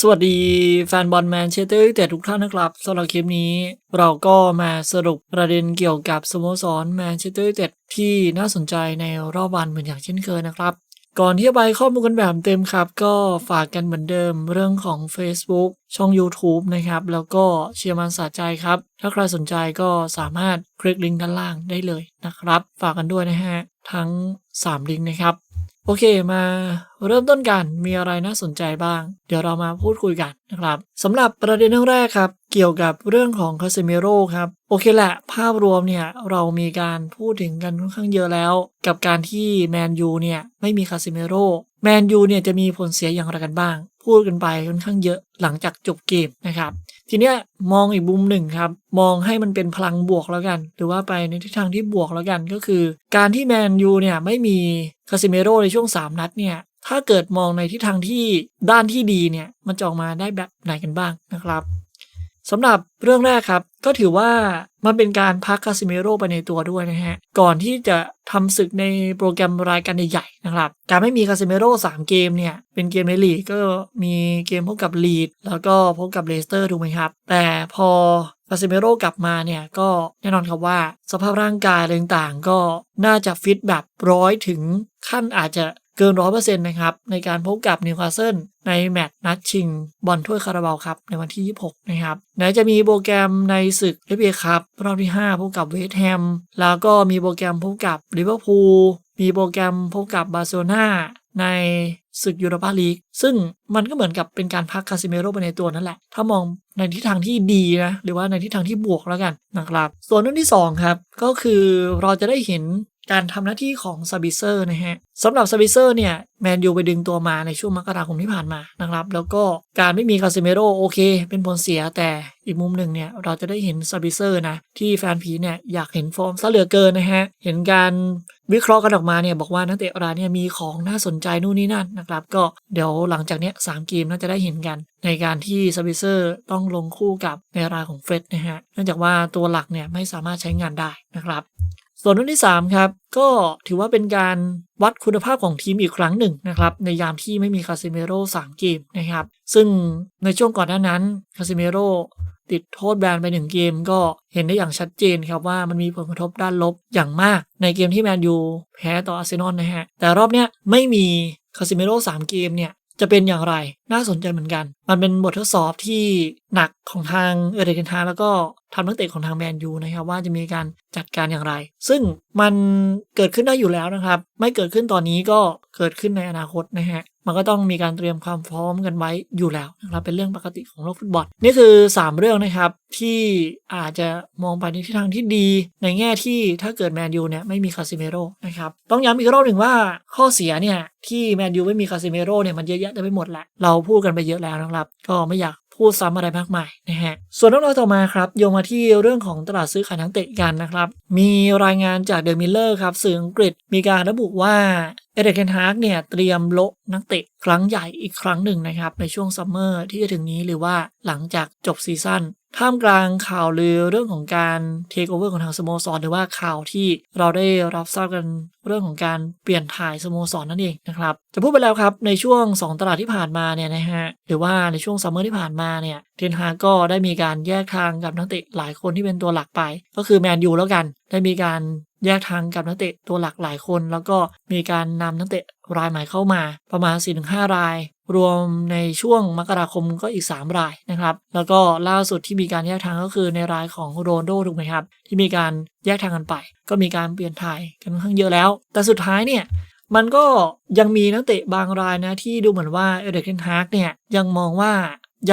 สวัสดีแฟนบอลแมนเชสเตอร์ยูไนเต็ดทุกท่านนะครับสำหรับคลิปนี้ เราก็มาสรุปประเด็นเกี่ยวกับสโมสรแมนเชสเตอร์ยูไนเต็ดที่น่าสนใจในรอบวันเหมือนอย่างเช่นเคยนะครับ ก่อนที่จะไปข้อมูลกันแบบเต็มครับ ก็ฝากกันเหมือนเดิมเรื่องของ Facebook ช่อง YouTube นะครับ แล้วก็เชียร์มันสาใจครับ ถ้าใครสนใจก็สามารถคลิกลิงก์ด้านล่างได้เลยนะครับ ฝากกันด้วยนะฮะทั้ง 3 ลิงก์นะครับ โอเคมาเริ่มต้นกันมีอะไรน่าสนใจบ้าง เดี๋ยวเรามาพูดคุยกันนะครับสำหรับประเด็นเรื่องแรกครับ เกี่ยวกับเรื่องของคาเซเมโร่ครับโอเคแหละ ภาพรวมเนี่ยเรามีการพูดถึงกันค่อนข้างเยอะแล้ว กับการที่แมนยูเนี่ยไม่มีคาเซเมโร่แมนยูเนี่ยจะมีผลเสียอย่างไรกันบ้าง พูดกันไปค่อนข้างเยอะหลังจากจบเกมนะครับ ทีเนี้ยมองอีกมุมหนึ่งครับ มองให้มันเป็นพลังบวกแล้วกัน หรือว่าไปในทิศทางที่บวกแล้วกันก็คือ การที่แมนยูเนี่ยไม่มีคาซิเมโรในช่วง 3 นัดเนี่ยถ้าเกิดมองในทิศทางที่ด้านที่ดีเนี่ยมันจะออกมาได้แบบไหนกันบ้างนะครับ สำหรับเรื่องแรกครับ ก็ถือว่ามันเป็นการพักคาซิเมโร่ไปในตัวด้วยนะฮะ ก่อนที่จะทำศึกในโปรแกรมรายการใหญ่ๆนะครับ การไม่มีคาซิเมโร่3เกมเนี่ย เป็นเกมในลีกก็มีเกมพบกับลีดแล้วก็พบกับเลสเตอร์ถูกไหมครับ แต่พอคาซิเมโร่กลับมาเนี่ยก็แน่นอนครับว่า สภาพร่างกายอะไรต่างๆ ก็น่าจะฟิตแบบร้อยถึงขั้นอาจจะ เกินร้อยเปอร์เซ็นต์นะครับ ในการพบกับนิวคาสเซิลในแมตช์นัดชิงบอลถ้วยคาราบาวครับในวันที่ 26 นะครับไหนจะมีโปรแกรมในศึกเอฟเอคัพรอบที่ 5 พบกับเวสต์แฮม แล้วก็มีโปรแกรมพบกับลิเวอร์พูลมีโปรแกรมพบกับบาร์เซโลนาในศึกยูโรปาลีก ซึ่งมันก็เหมือนกับเป็นการพักคาซิเมโร่ไปในตัวนั่นแหละ ถ้ามองในทิศทางที่ดีนะ หรือว่าในทิศทางที่บวกแล้วกันนะครับ ส่วนเรื่องที่ 2 ครับ ก็คือเราจะได้เห็น การทำหน้าที่ของซาบิเซอร์นะฮะสำหรับซาบิเซอร์เนี่ยแมนยูไปดึงตัวมาในช่วงมกราคมที่ผ่านมานะครับแล้วก็การไม่มีคาซิเมโรโอเค เป็นผลเสียแต่อีกมุมหนึ่งเนี่ยเราจะได้เห็นซาบิเซอร์นะที่แฟนผีเนี่ยอยากเห็นฟอร์มซะเหลือเกินนะฮะเห็นการวิเคราะห์กันออกมาเนี่ยบอกว่านักเตะรายเนี่ยมีของน่าสนใจนู่นนี่นั่นนะครับก็เดี๋ยวหลังจากเนี้ยสามเกมน่าจะได้เห็นกัน ในการที่ซาบิเซอร์ต้องลงคู่กับในรายของเฟรดนะฮะเนื่องจากว่าตัวหลักเนี่ยไม่สามารถใช้งานได้นะครับ ส่วนเรื่องที่ 3 ครับ ก็ถือว่าเป็นการวัดคุณภาพของทีมอีกครั้งหนึ่งนะครับ ในยามที่ไม่มีคาซิเมโร่3เกมนะครับ ซึ่งในช่วงก่อนหน้านั้นคาซิเมโร่ติดโทษแบนไปหนึ่งเกมก็เห็นได้อย่างชัดเจนครับว่ามันมีผลกระทบด้านลบอย่างมาก ในเกมที่แมนยูแพ้ต่ออาร์เซนอลนะฮะ แต่รอบเนี้ยไม่มีคาซิเมโร่3เกมเนี่ยจะเป็นอย่างไรน่าสนใจเหมือนกัน มันเป็นบททดสอบที่หนักของทางเอเดนทาแล้วก็ทำนักเตะของทางแมนยูนะครับว่าจะมีการจัดการอย่างไร ซึ่งมันเกิดขึ้นได้อยู่แล้วนะครับ ไม่เกิดขึ้นตอนนี้ก็เกิดขึ้นในอนาคตนะฮะมันก็ต้องมีการเตรียมความพร้อมกันไว้อยู่แล้วนะครับเป็นเรื่องปกติของโลกฟุตบอลนี่คือ 3 เรื่องนะครับที่อาจจะมองไปในทิศทางที่ดี ในแง่ที่ถ้าเกิดแมนยูเนี่ยไม่มีคาซิเมโร่นะครับต้องย้ำอีกรอบหนึ่งว่าข้อเสียเนี่ยที่แมนยูไม่มีคาซิเมโร่เนี่ยมันเยอะแยะเต็มไปหมดแหละเราพูดกันไปเยอะแล้วนะครับ ก็ไม่อยาก พูดซ้ำอะไรมากมายนะฮะ ส่วนเรื่องราวต่อมาครับโยงมาที่เรื่องของตลาดซื้อขายนักเตะกันนะครับ มีรายงานจากเดอะมิลเลอร์ครับสื่ออังกฤษมีการระบุว่า เอเดเคนฮาร์กเนี่ยเตรียมโละนักเตะครั้งใหญ่อีกครั้งหนึ่งนะครับ ในช่วงซัมเมอร์ที่จะถึงนี้หรือว่าหลังจากจบซีซั่นท่ามกลางข่าวลือเรื่องของการเทคโอเวอร์ของทางสโมสรหรือว่าข่าวที่เราได้รับทราบกันเรื่องของการเปลี่ยนถ่ายสโมสรนนั่นเองนะครับจะพูดไปแล้วครับในช่วง 2 ตลาดที่ผ่านมาเนี่ยนะฮะหรือว่าในช่วงซัมเมอร์ที่ผ่านมาเนี่ยเทนฮาก็ได้มีการแยกทางกับนักเตะหลายคนที่เป็นตัวหลักไป ก็คือแมนยูแล้วกันได้มีการแยกทางกับนักเตะตัวหลักหลายคน แล้วก็มีการนำนักเตะรายใหม่เข้ามา ประมาณ 4-5 ราย รวมในช่วงมกราคมก็อีก 3 รายนะครับ แล้วก็ล่าสุดที่มีการแยกทางก็คือในรายของโรนโดถูกไหมครับ ที่มีการแยกทางกันไป ก็มีการเปลี่ยนถ่ายกันค่อนข้างเยอะแล้ว แต่สุดท้ายเนี่ยมันก็ยังมีนักเตะบางรายนะที่ดูเหมือนว่าเอเดนฮาร์กเนี่ยยังมองว่า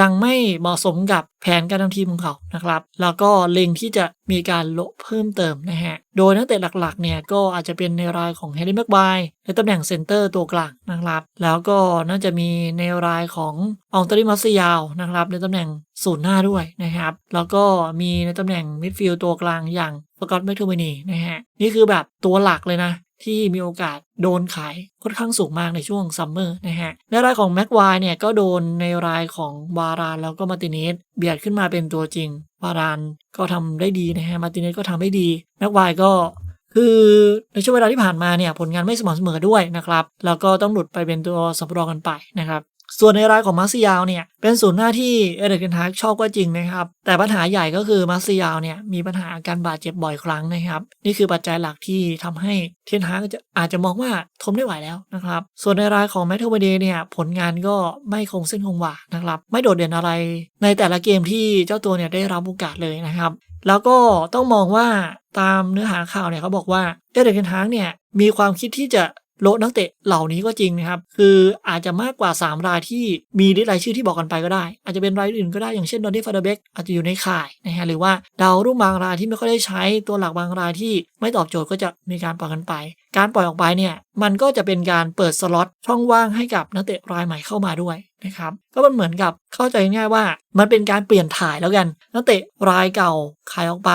ยังไม่เหมาะสมกับแผนการทำทีมของเขานะครับ แล้วก็เล็งที่จะมีการโลเพิ่มเติมนะฮะ โดยนักเตะหลักๆเนี่ยก็อาจจะเป็นในรายของแฮร์รี่แม็กไบในตำแหน่งเซนเตอร์ตัวกลางนะครับ แล้วก็น่าจะมีในรายของอองตริมัสยาวนะครับในตำแหน่งศูนย์หน้าด้วยนะครับ แล้วก็มีในตำแหน่งมิดฟิลด์ตัวกลางอย่างสกอตแมคโทมินีนะฮะ นี่คือแบบตัวหลักเลยนะ ที่มีโอกาสโดนขายค่อนข้างสูงมากในช่วงซัมเมอร์นะฮะในรายของแม็กวายเนี่ยก็โดนในรายของวารานแล้วก็มาติเนสเบียดขึ้นมาเป็นตัวจริงวารานก็ทำได้ดีนะฮะมาติเนสก็ทำได้ดีแม็กวายก็คือในช่วงเวลาที่ผ่านมาเนี่ยผลงานไม่สม่ำเสมอด้วยนะครับ แล้วก็ต้องหลุดไปเป็นตัวสำรองกันไปนะครับ ส่วนในรายของมาร์ซิยาวเนี่ยเป็นศูนย์หน้าที่เอเดริกเทนฮากชอบก็จริงนะครับ แต่ปัญหาใหญ่ก็คือมาร์ซิยาวเนี่ยมีปัญหาการบาดเจ็บบ่อยครั้งนะครับ นี่คือปัจจัยหลักที่ทำให้เทนฮากจะอาจจะมองว่าทนไม่ไหวแล้วนะครับ ส่วนในรายของแมทเทอร์เบเดเนี่ยผลงานก็ไม่คงเส้นคงวานะครับ ไม่โดดเด่นอะไร ในแต่ละเกมที่เจ้าตัวเนี่ยได้รับโอกาสเลยนะครับ แล้วก็ต้องมองว่าตามเนื้อหาข่าวเนี่ยเขาบอกว่าเอเดริกเทนฮากเนี่ยมีความคิดที่จะ โละนักเตะเหล่านี้ก็จริงนะครับ คืออาจจะมากกว่า 3 รายที่มีรายชื่อที่บอกกันไปก็ได้ อาจจะเป็นรายอื่นก็ได้อย่างเช่นดอนนี่ฟาเดเบกอาจจะอยู่ในข่ายนะฮะหรือว่าดาวรุ่งบางรายที่ไม่ค่อยได้ใช้ตัวหลักบางรายที่ไม่ตอบโจทย์ก็จะมีการปล่อยกันไป การปล่อยออกไปเนี่ยมันก็จะเป็นการเปิดสล็อตช่องว่างให้กับนักเตะรายใหม่เข้ามาด้วยนะครับก็มันเหมือนกับเข้าใจง่ายว่า มันเป็นการเปลี่ยนถ่ายแล้วกัน นักเตะรายเก่าขายออกไป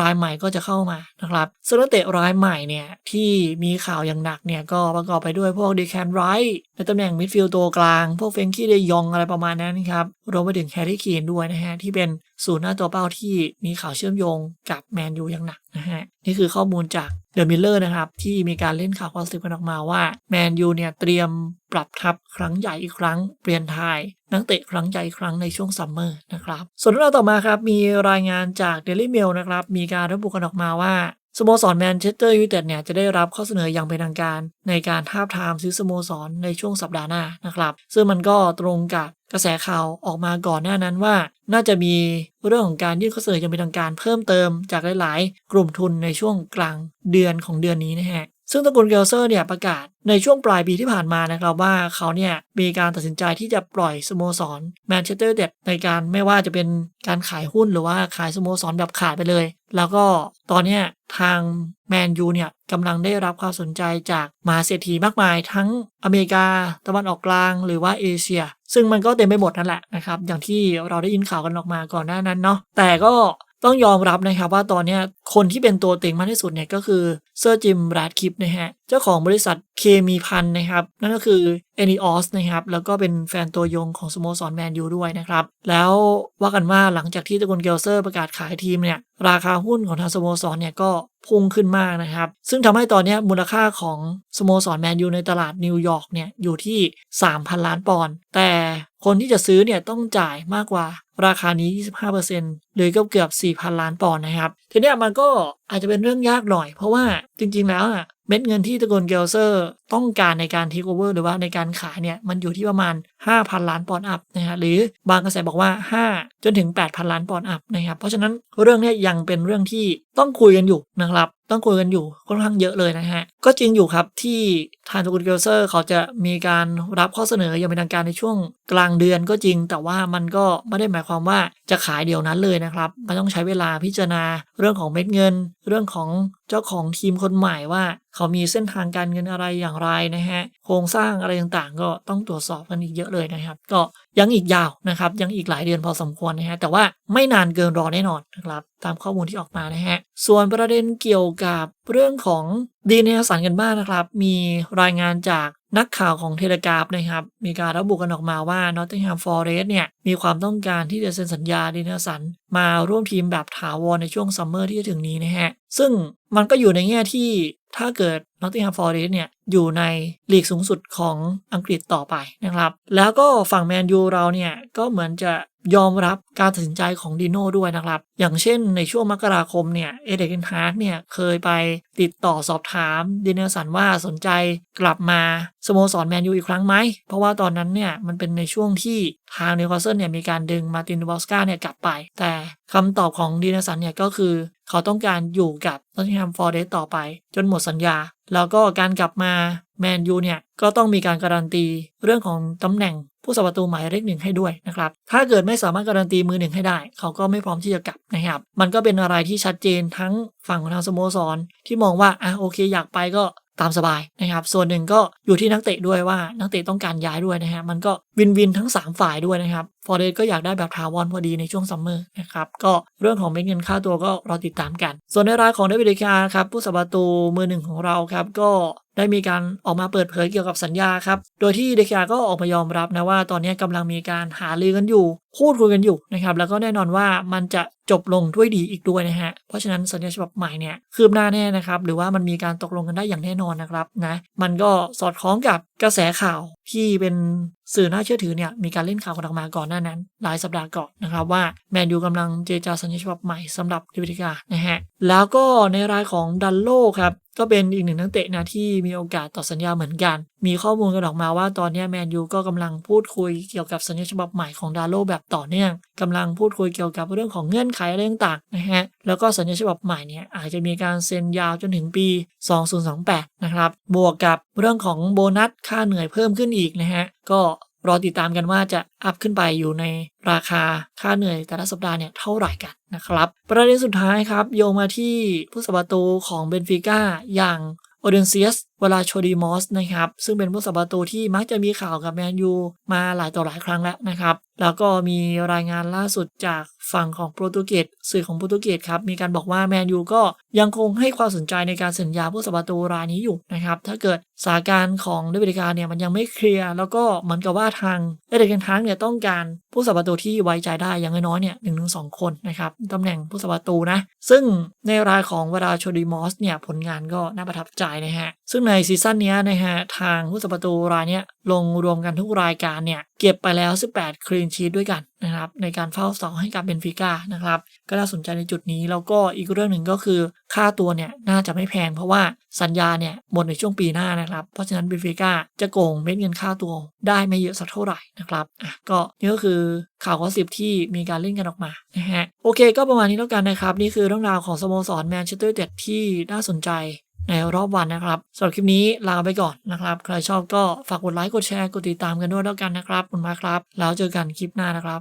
รายใหม่ก็จะเข้ามานะครับส่วนนักเตะรายใหม่เนี่ยที่มีข่าวอย่างหนักเนี่ยก็ประกอบไปด้วยพวกดีแคนไรท์ในตำแหน่งมิดฟิลด์ตัวกลาง พวกเฟนกี้เดยองอะไรประมาณนั้นครับรวมไปถึงแฮร์รี่เคนด้วยนะฮะที่เป็นศูนย์หน้าตัวเป้าที่มีข่าวเชื่อมโยงกับแมนยูอย่างหนักนะฮะ นี่คือข้อมูลจากเดอะมิลเลอร์นะครับ ที่มีการเล่นข่าวความสิบกันออกมาว่าแมนยูเนี่ยเตรียมปรับทัพครั้งใหญ่อีกครั้ง เปลี่ยนทายนักเตะครั้งใหญ่อีกครั้งในช่วงซัมเมอร์นะครับ ส่วนเรื่องต่อมาครับ มีรายงานจาก Daily Mail นะครับ มีการระบุกันออกมาว่า สโมสรแมนเชสเตอร์ยูไนเต็ดเนี่ยจะได้รับข้อเสนออย่างเป็นทางการ ในการทาบทามซื้อสโมสรในช่วงสัปดาห์หน้านะครับ ซึ่งมันก็ตรงกับกระแสข่าวออกมาก่อนหน้านั้นว่า น่าจะมีเรื่องของการยื่นข้อเสนออย่างเป็นทางการเพิ่มเติมจากหลาย ๆ กลุ่มทุนในช่วงกลางเดือนของเดือนนี้นะฮะ ซึ่งตระกูลเกลเซอร์เนี่ยประกาศในช่วงปลายปีที่ผ่านมานะครับว่าเขาเนี่ยมีการตัดสินใจที่จะปล่อยสโมสรแมนเชสเตอร์เด็ดในการไม่ว่าจะเป็นการขายหุ้นหรือว่าขายสโมสรแบบขาดไปเลย แล้วก็ตอนนี้ทางแมนยูเนี่ยกำลังได้รับความสนใจจากมหาเศรษฐีมากมาย ทั้งอเมริกา ตะวันออกกลางหรือว่าเอเชีย ซึ่งมันก็เต็มไปหมดนั่นแหละนะครับอย่างที่เราได้ยินข่าวกันออกมาก่อนหน้านั้นเนาะแต่ก็ต้องยอมรับนะครับว่าตอนนี้ คนที่เป็นตัวเต็งมากที่สุดเนี่ยก็คือเซอร์จิมราดคิปนะฮะเจ้าของบริษัทเคมีพันนะครับ นั่นก็คือเอนิออสนะครับ แล้วก็เป็นแฟนตัวยงของสโมสรแมนยูด้วยนะครับ แล้วว่ากันว่าหลังจากที่ตระกูลเกลเซอร์ประกาศขายทีมเนี่ย ราคาหุ้นของทางสโมสรเนี่ยก็พุ่งขึ้นมากนะครับ ซึ่งทำให้ตอนนี้มูลค่าของสโมสรแมนยูในตลาดนิวยอร์กเนี่ยอยู่ที่ 3,000 ล้านปอนด์แต่คนที่จะซื้อเนี่ยต้องจ่ายมากกว่าราคานี้ 25%หรือเกือบเกือบ 4,000 ล้านปอนด์นะครับ ทีนี้มันก็อาจจะเป็นเรื่องยากหน่อย เพราะว่าจริง ๆ แล้วอะเม็ดเงินที่ตระกูลเกลเซอร์ต้องการในการเทคโอเวอร์หรือว่าในการขายเนี่ย มันอยู่ที่ประมาณ 5,000 ล้านปอนด์อัพนะฮะหรือบางกระแสบอกว่า 5 จนถึง 8,000 ล้านปอนด์อัพนะครับเพราะฉะนั้น เรื่องนี้ยังเป็นเรื่องที่ต้องคุยกันอยู่นะครับ ต้องคุยกันอยู่ค่อนข้างเยอะเลยนะฮะ ก็จริงอยู่ครับที่ทางตระกูลเกลเซอร์เขาจะมีการรับข้อเสนออย่างเป็นทางการในช่วงกลางเดือนก็จริง แต่ว่ามันก็ไม่ได้หมายความว่าจะขายเดี๋ยวนั้นเลยนะครับ มันต้องใช้เวลาพิจารณาเรื่องของเม็ดเงิน เรื่องของเจ้าของทีมคนใหม่ว่า เขามีเส้นทางการเงินอะไรอย่างไรนะฮะ โครงสร้างอะไรต่างๆ ก็ต้องตรวจสอบกันอีกเยอะเลยนะครับ ก็ ยังอีกยาวนะครับ ยังอีกหลายเดือนพอสมควรนะฮะแต่ว่าไม่นานเกินรอแน่นอนนะครับ ตามข้อมูลที่ออกมานะฮะส่วนประเด็นเกี่ยวกับเรื่องของดีเนสันกันบ้างนะครับ มีรายงานจากนักข่าวของเทเลกราฟนะครับ มีการระบุกันออกมาว่า Nottingham Forest เนี่ยมีความต้องการที่จะเซ็นสัญญาดีเนสันมาร่วมทีมแบบถาวรในช่วงซัมเมอร์ที่จะถึงนี้นะฮะซึ่งมันก็อยู่ในแง่ที่ถ้าเกิด Nottingham Forest เนี่ยอยู่ในลีกสูงสุดของอังกฤษต่อไปนะครับ แล้วก็ฝั่งแมนยูเราเนี่ยก็เหมือนจะยอมรับการตัดสินใจของดิโน่ด้วยนะครับ อย่างเช่นในช่วงมกราคมเนี่ย เอเดกินฮาร์กเนี่ยเคยไปติดต่อสอบถามดิเนลสันว่าสนใจกลับมาสโมสรแมนยูอีกครั้งไหม เพราะว่าตอนนั้นเนี่ยมันเป็นในช่วงที่ทางนิวคาสเซิลเนี่ยมีการดึงมาตินบอสกาเนี่ยกลับไป แต่คำตอบของดิเนลสันเนี่ยก็คือ เขาต้องการอยู่กับนอตติงแฮมฟอร์เรสต์ต่อไป จนหมดสัญญา แล้วก็การกลับมาแมนยูเนี่ย ก็ต้องมีการการันตีเรื่องของตำแหน่งผู้สัประตูหมายเลขหนึ่งให้ด้วยนะครับ ถ้าเกิดไม่สามารถการันตีมือหนึ่งให้ได้ เขาก็ไม่พร้อมที่จะกลับนะครับ มันก็เป็นอะไรที่ชัดเจนทั้งฝั่งของทางสโมสร ที่มองว่าอะโอเคอยากไปก็ ตามสบายนะครับ ส่วนหนึ่งก็อยู่ที่นักเตะด้วยว่านักเตะต้องการย้ายด้วยนะฮะมันก็วินวินทั้ง 3 ฝ่ายด้วยนะครับฟอร์เรสก็อยากได้แบบทาวอนพอดีในช่วงซัมเมอร์นะครับก็เรื่องของเม็ดเงินค่าตัวก็รอติดตามกัน ส่วนในรายของเดวิดเดคาครับผู้สัประตูมือหนึ่งของเราครับก็ได้มีการออกมาเปิดเผยเกี่ยวกับสัญญาครับ โดยที่เดคาก็ออกมายอมรับนะว่าตอนนี้กำลังมีการหารือกันอยู่ พูดคุยกันอยู่นะครับแล้วก็แน่นอนว่ามันจะจบลงด้วยดีอีกด้วยนะฮะเพราะฉะนั้นสัญญาฉบับใหม่เนี่ยคืบหน้าแน่นะครับหรือว่ามันมีการตกลงกันได้อย่างแน่นอนนะครับนะมันก็สอดคล้องกับกระแสข่าวที่เป็นสื่อน่าเชื่อถือเนี่ยมีการเล่นข่าวกันออกมาก่อนหน้านั้น หลายสัปดาห์ก่อนนะครับว่าแมนยูกำลังเจรจาสัญญาฉบับใหม่สำหรับดิวิติกานะฮะแล้วก็ในรายของดันโลครับก็เป็นอีกหนึ่งนักเตะนะที่มีโอกาสต่อสัญญาเหมือนกัน มีข้อมูลกันออกมาว่าตอนนี้แมนยูก็กำลังพูดคุยเกี่ยวกับสัญญาฉบับใหม่ของดาโลแบบต่อเนื่องกำลังพูดคุยเกี่ยวกับเรื่องของเงื่อนไขอะไรต่างๆนะฮะแล้วก็สัญญาฉบับใหม่เนี่ยอาจจะมีการเซ็นยาวจนถึงปี 2028 นะครับ บวกกับเรื่องของโบนัสค่าเหนื่อยเพิ่มขึ้นอีกนะฮะก็รอติดตามกันว่าจะอัพขึ้นไปอยู่ในราคาค่าเหนื่อยแต่ละสัปดาห์เนี่ยเท่าไหร่กันนะครับ ประเด็นสุดท้ายครับ โยงมาที่ผู้สาประตูของเบนฟิก้าอย่างโอเดนเซียส เวลาโชดีมอสนะครับ ซึ่งเป็นผู้สาประตูที่มักจะมีข่าวกับแมนยูมาหลายต่อหลายครั้งแล้วนะครับ แล้วก็มีรายงานล่าสุดจากฝั่งของโปรตุเกสสื่อของโปรตุเกสครับ มีการบอกว่าแมนยูก็ยังคงให้ความสนใจในการสัญญาผู้สาประตูรายนี้อยู่นะครับ ถ้าเกิดสถานการณ์ของเดวิดการเนี่ยมันยังไม่เคลียร์แล้วก็เหมือนกับว่าทางเอเดกันทั้งเนี่ยต้องการผู้สาประตูที่ไว้ใจได้อย่างน้อยๆเนี่ยหนึ่งถึงสองคนนะครับตำแหน่งผู้สาประตูนะซึ่งในรายของเวลาโชดีมอสเนี่ยผลงานก็น่าประทับใจนะฮะซึ่งในซีซั่นนี้นะฮะทางผู้สาประตูรายนี้ลงรวมกันทุกรายการเนี่ยเก็บไปแล้ว 18 คลีนชีตด้วยกันนะครับในการเฝ้าเสาให้กับเบนฟิก้านะครับก็น่าสนใจในจุดนี้ แล้วก็อีกเรื่องหนึ่งก็คือค่าตัวเนี่ยน่าจะไม่แพงเพราะว่าสัญญาเนี่ยหมดในช่วงปีหน้านะครับเพราะฉะนั้นเบนฟิก้าจะโกงเม็ดเงินค่าตัวได้ไม่เยอะสักเท่าไหร่นะครับอะก็นี่ก็คือข่าวข้อสิบที่มีการเล่นกันออกมานะฮะโอเค ก็ประมาณนี้แล้วกันนะครับนี่คือเรื่องราวของสโมสรแมนเชสเตอร์ยูไนเต็ดที่น่าสนใจ ในรอบวันนะครับสำหรับคลิปนี้ลาไปก่อนนะครับ ใครชอบก็ฝากกดไลค์กดแชร์กดติดตามกันด้วยแล้วกันนะครับขอบคุณมากครับ แล้วเจอกันคลิปหน้านะครับ